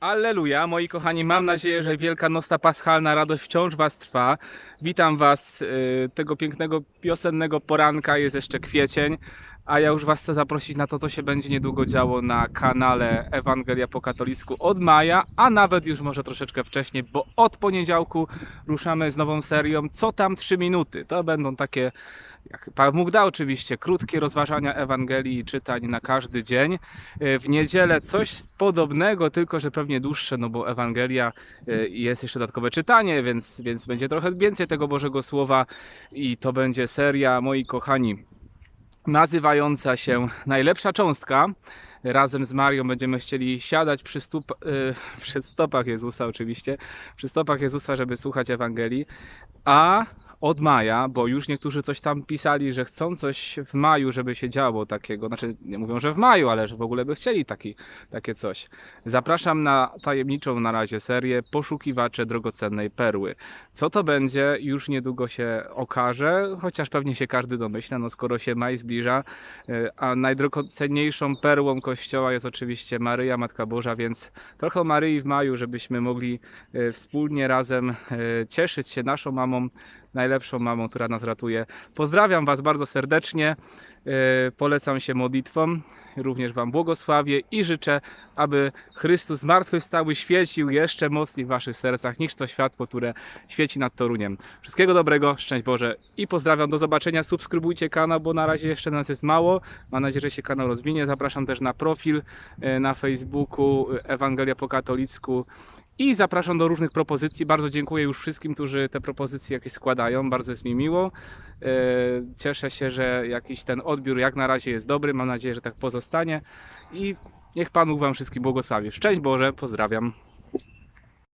Alleluja, moi kochani, mam nadzieję, że wielka nosta paschalna radość wciąż Was trwa. Witam Was y, tego pięknego piosennego poranka, jest jeszcze kwiecień, a ja już Was chcę zaprosić na to, co się będzie niedługo działo na kanale Ewangelia po katolicku od maja, a nawet już może troszeczkę wcześniej, bo od poniedziałku ruszamy z nową serią Co tam 3 minuty. To będą takie jak Pan Bóg da oczywiście, krótkie rozważania Ewangelii i czytań na każdy dzień. E, W niedzielę coś podobnego, tylko że pewnie dłuższe, no bo Ewangelia e, jest jeszcze dodatkowe czytanie, więc, więc będzie trochę więcej tego Bożego Słowa i to będzie seria, moi kochani, nazywająca się Najlepsza Cząstka. Razem z Marią będziemy chcieli siadać przy, stup, e, przy stopach Jezusa oczywiście, przy stopach Jezusa, żeby słuchać Ewangelii, a od maja, bo już niektórzy coś tam pisali, że chcą coś w maju, żeby się działo takiego, znaczy nie mówią, że w maju, ale że w ogóle by chcieli taki, takie coś. Zapraszam na tajemniczą na razie serię Poszukiwacze drogocennej perły. Co to będzie, już niedługo się okaże, chociaż pewnie się każdy domyśla, no skoro się maj zbliża, e, a najdrogocenniejszą perłą Kościoła jest oczywiście Maryja, Matka Boża, więc trochę Maryi w maju, żebyśmy mogli e, wspólnie razem e, cieszyć się naszą mamą, najlepszą mamą, która nas ratuje. Pozdrawiam Was bardzo serdecznie, e, polecam się modlitwom, również Wam błogosławię i życzę, aby Chrystus zmartwychwstały świecił jeszcze mocniej w Waszych sercach niż to światło, które świeci nad Toruniem. Wszystkiego dobrego, szczęść Boże. I pozdrawiam, do zobaczenia, subskrybujcie kanał, bo na razie jeszcze nas jest mało, mam nadzieję, że się kanał rozwinie, zapraszam też na profil e, na Facebooku e, Ewangelia po katolicku i zapraszam do różnych propozycji. Bardzo dziękuję już wszystkim, którzy te propozycje jakieś składają. Bardzo jest mi miło. E, Cieszę się, że jakiś ten odbiór jak na razie jest dobry. Mam nadzieję, że tak pozostanie. I niech Pan Bóg Wam wszystkim błogosławi. Szczęść Boże, pozdrawiam.